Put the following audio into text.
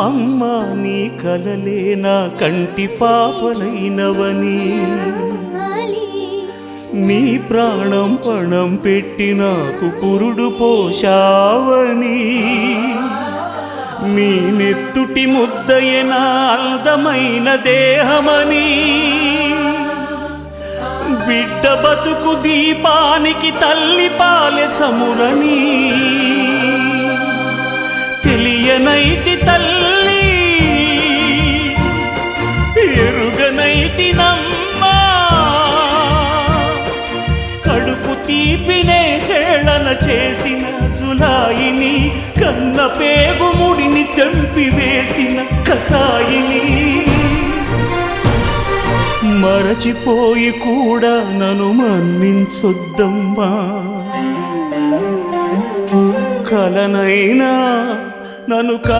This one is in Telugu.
అమ్మా నీ కలలే నా కంటి పాపనైనవని. నీ ప్రాణం పణం పెట్టి నాకు పురుడు పోషావని నీ నెత్తుటి ముద్దయే నా అందమైన దేహమని. బిడ్డ బతుకు దీపానికి తల్లి పాలె చమురని. ఎరుగనైతి నమ్మా కడుపు తీపినే హేళన చేసిన జులాయిని కన్న పేగు ముడిని కసాయిని. మరచిపోయి కూడా నన్ను మన్నించొద్దమ్మా. కలనైనా నన్ను క